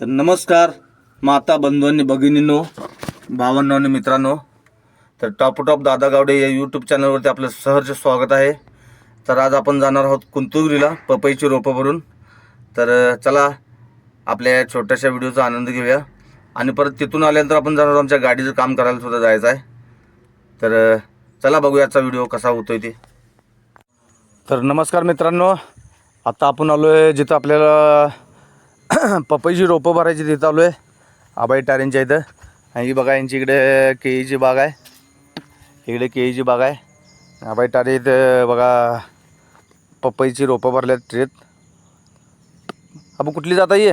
तर नमस्कार माता बंधूंनी भगिनींनो भावांनो आणि मित्रांनो. तर टॉप टॉप दादा गावडे या यूट्यूब चॅनलवरती आपलं सहर्ष स्वागत आहे. तर आज आपण जाणार आहोत कुंतुगिरीला पपईची रोपं भरून. तर चला आपल्या या छोट्याशा व्हिडिओचा आनंद घेऊया. आणि परत तिथून आल्यानंतर आपण जाणार आहोत आमच्या गाडीचं काम करायला सुद्धा जायचं आहे. तर चला बघूयाचा व्हिडिओ कसा होतोय ते. तर नमस्कार मित्रांनो. आता आपण आलो आहे जिथं आपल्याला पपईची रोपं भरायची तिथं आलो आहे. आबाई टारेंच्या इथं. आणि बघा यांची इकडे केळीची बाग आहे. इकडे केळीची बाग आहे. आबाई टारे इथं बघा पपईची रोपं भरल्यात ट्रेत. आपण कुठली जात आहे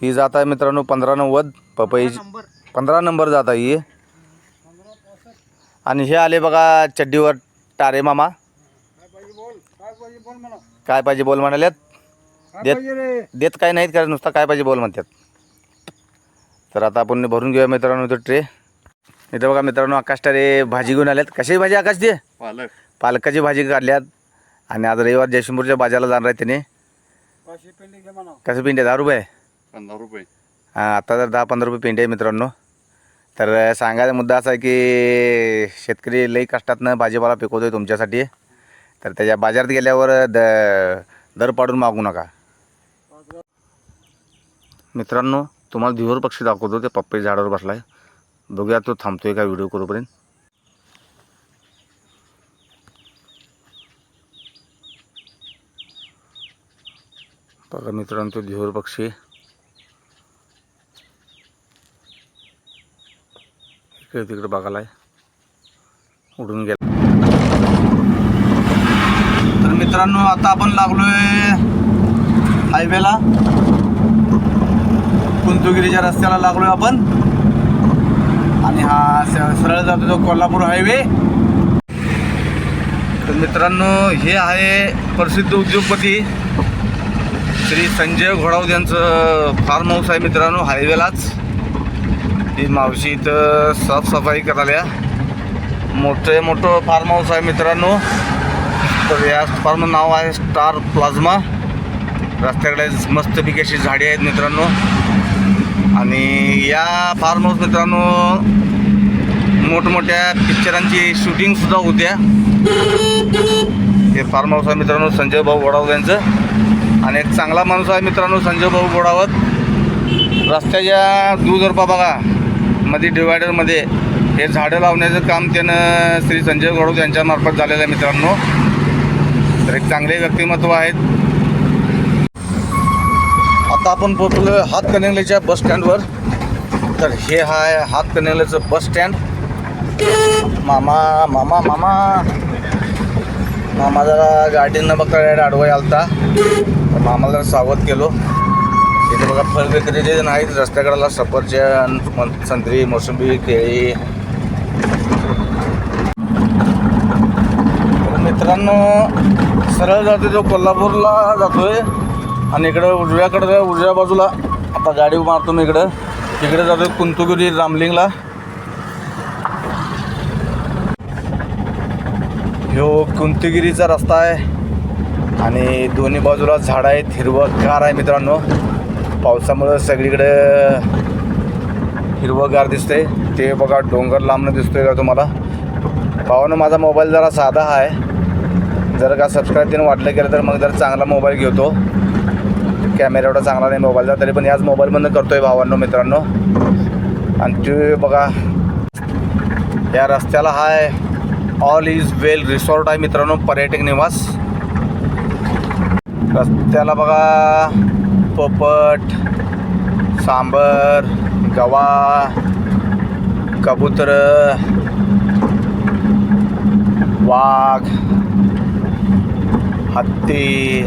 ही? जात आहे मित्रांनो पंधरा नव्वद. पपईची पंधरा नंबर जात आहे ही. आणि हे आले बघा चड्डीवर टारे मामा. काय पाहिजे बोल म्हणाल्यात? देत- देत काय नाहीत कारण नुसता काय पाहिजे बोल म्हणतात. तर आता आपण भरून घेऊया मित्रांनो तो ट्रे. इथं बघा मित्रांनो आकाश टारे भाजी घेऊन आल्यात. कशाची भाजी आकाश ते पालक. पालकाची भाजी काढल्यात. आणि आज रविवार जयशंपूरच्या बाजारला जाणार आहे त्याने कसं पिंड? आहे दहा रुपये? पंधरा रुपये. हां आता तर दहा पंधरा रुपये पिंड आहे मित्रांनो. तर सांगायचा मुद्दा असा आहे की शेतकरी लई कष्टातनं भाजीपाला पिकवतोय तुमच्यासाठी. तर त्याच्या बाजारात गेल्यावर द दर पाडून मागू नका. मित्रांनो तुम्हाला धिवर पक्षी दाखवतो ते पप्पे झाडावर बसला आहे बघूया तो थांबतोय का व्हिडिओ करूपर्यंत? बघा मित्रांनो तो धिवर पक्षी इकडे तिकडे बघायला आहे उडून गेला. तर मित्रांनो आता आपण लागलोय हायवेला कुंतुगिरीच्या रस्त्याला लागलोय आपण. आणि हा स- सरळ जातो तो कोल्हापूर हायवे तर मित्रांनो हे आहे प्रसिद्ध उद्योगपती श्री संजय घोडावत यांचं फार्म हाऊस आहे मित्रांनो हायवेलाच ही मावशी इथं साफसफाई करायला मोठं मोठं फार्म हाऊस आहे मित्रांनो. तर या फार्म नाव आहे स्टार प्लाझ्मा रस्त्याकडे मस्तपैकी अशी झाडी आहेत मित्रांनो. आणि या फार्म हाऊस मित्रांनो मोठमोठ्या पिक्चरांची शूटिंगसुद्धा होत्या. हे फार्म हाऊस आहे मित्रांनो संजय भाऊ गोडावत यांचं. आणि एक चांगला माणूस आहे मित्रांनो संजय भाऊ गोडावत. रस्त्याच्या दुर्गरपा बघा मध्ये. डिवायडरमध्ये हे झाडं लावण्याचं काम त्यानं श्री संजय गोडावत यांच्यामार्फत झालेलं आहे मित्रांनो. तर एक चांगले व्यक्तिमत्व आहेत. आता आपण पोचलो हातकणंगलेच्या बस स्टँडवर. तर हे आहे हातकणंगलेचं बस स्टँड. मामा मामा मामा. मामा जरा गाडीनं बघता गाडी अडवाय आलता तर मामाला जरा सावध केलो. इथे बघा फळ विक्रेते जे नाहीत रस्त्याकडेला सफरचंद मन- संत्री मोसंबी केळी. तर मित्रांनो सरळ जाते तो कोल्हापूरला जातोय. आणि इकडं उजव्याकडं उजव्या बाजूला आता गाडी मारतो मी इकडं. तिकडे जातो कुंतुगिरी रामलिंगला. ह्यो कुंतगिरीचा रस्ता आहे. आणि दोन्ही बाजूला झाडं आहेत हिरवंगार आहे मित्रांनो. पावसामुळं सगळीकडं हिरवंगार दिसते ते बघा डोंगर लांबणं दिसतोय का तुम्हाला? भावानं माझा मोबाईल जरा साधा आहे. जर का सबस्क्राईब त्यानं वाटलं गेलं तर मग जर चांगला मोबाईल घेतो. कॅमेरा एवढा चांगला नाही मोबाईलचा तरी पण याच मोबाईलमधनं करतोय भावांनो मित्रांनो. आणि ते बघा या रस्त्याला हाय. ऑल इज वेल रिसॉर्ट आहे मित्रांनो पर्यटक निवास. रस्त्याला बघा पोपट सांबर गवा कबूतर वाघ हत्ती.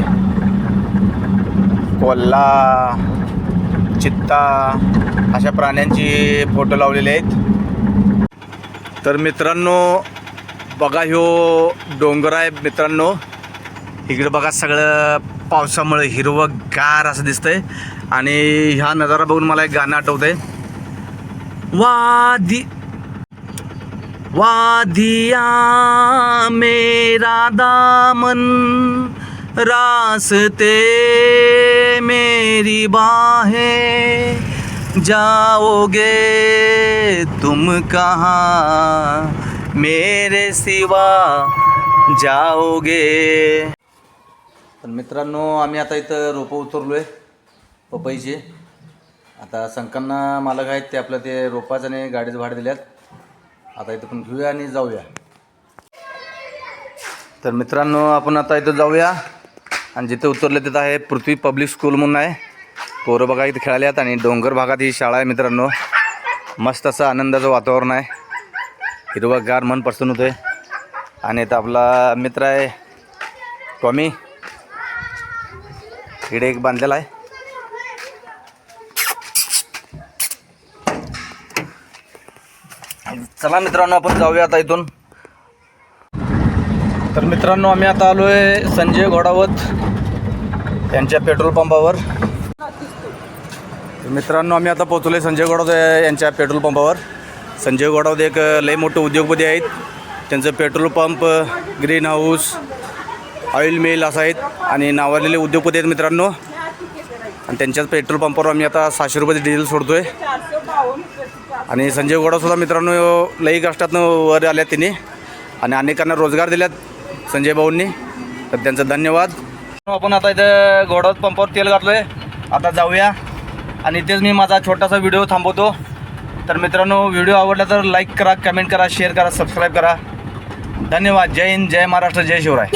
कोल्हा चित्ता अशा प्राण्यांची फोटो लावलेले आहेत. तर मित्रांनो बघा ह्यो डोंगर आहे मित्रांनो. इकडे बघा सगळं पावसामुळे हिरवं गार असं दिसतंय. आणि ह्या नजारा बघून मला एक गाणं आठवतंय. वादी वादिया मेरा दामन. रास्ते मेरी बाहें जाओगे तुम कहाँ? मेरे सिवा जाओगे। तर मित्रांनो आम्ही आता इथं रोपं उतरलो आहे पपईचे. आता संकांना मालक आहेत ते आपलं ते रोपाचं आणि गाडीचं भाडं दिल्यात. आता इथं पण घेऊया आणि जाऊया. तर मित्रांनो आपण आता इथं जाऊया. आणि जिथे उतरले तिथं आहे पृथ्वी पब्लिक स्कूल म्हणून आहे. पोरं बघा इथे खेळाल्यात आणि डोंगर भागात ही शाळा आहे मित्रांनो. मस्त असं आनंदाचं वातावरण आहे. हिरवगार मन प्रसन्न होतं आहे आणि इथं आपला मित्र आहे टॉमी. इकडे एक बांधलेला आहे. चला मित्रांनो आपण जाऊया आता इथून. तर मित्रांनो आम्ही आता आलो आहे संजय घोडावत यांच्या पेट्रोल पंपावर. मित्रांनो आम्ही आता पोचलो आहे संजय घोडावत यांच्या पेट्रोल पंपावर. संजय घोडावत एक लई मोठे उद्योगपती आहेत. त्यांचं petrol pump green house oil mill असं आहेत आणि नावाजलेले उद्योगपती आहेत मित्रांनो. आणि त्यांच्याच पेट्रोल पंपावर आम्ही आता सहाशे रुपयाचे डिझेल सोडतो आहे आणि संजय गोडासुद्धा मित्रांनो लई कष्टातनं वर आल्यात त्यांनी आणि अनेकांना रोजगार दिल्यात. संजय भाऊंनी. तर त्यांचं धन्यवाद. आपण आता इथं घोडावत पंपावर तेल घातलो आहे आता जाऊया. आणि इथेच मी माझा छोटासा व्हिडिओ थांबवतो. तर मित्रांनो व्हिडिओ आवडला तर लाईक करा कमेंट करा शेअर करा सबस्क्राईब करा. धन्यवाद. जय हिंद जय महाराष्ट्र जय शिवराय.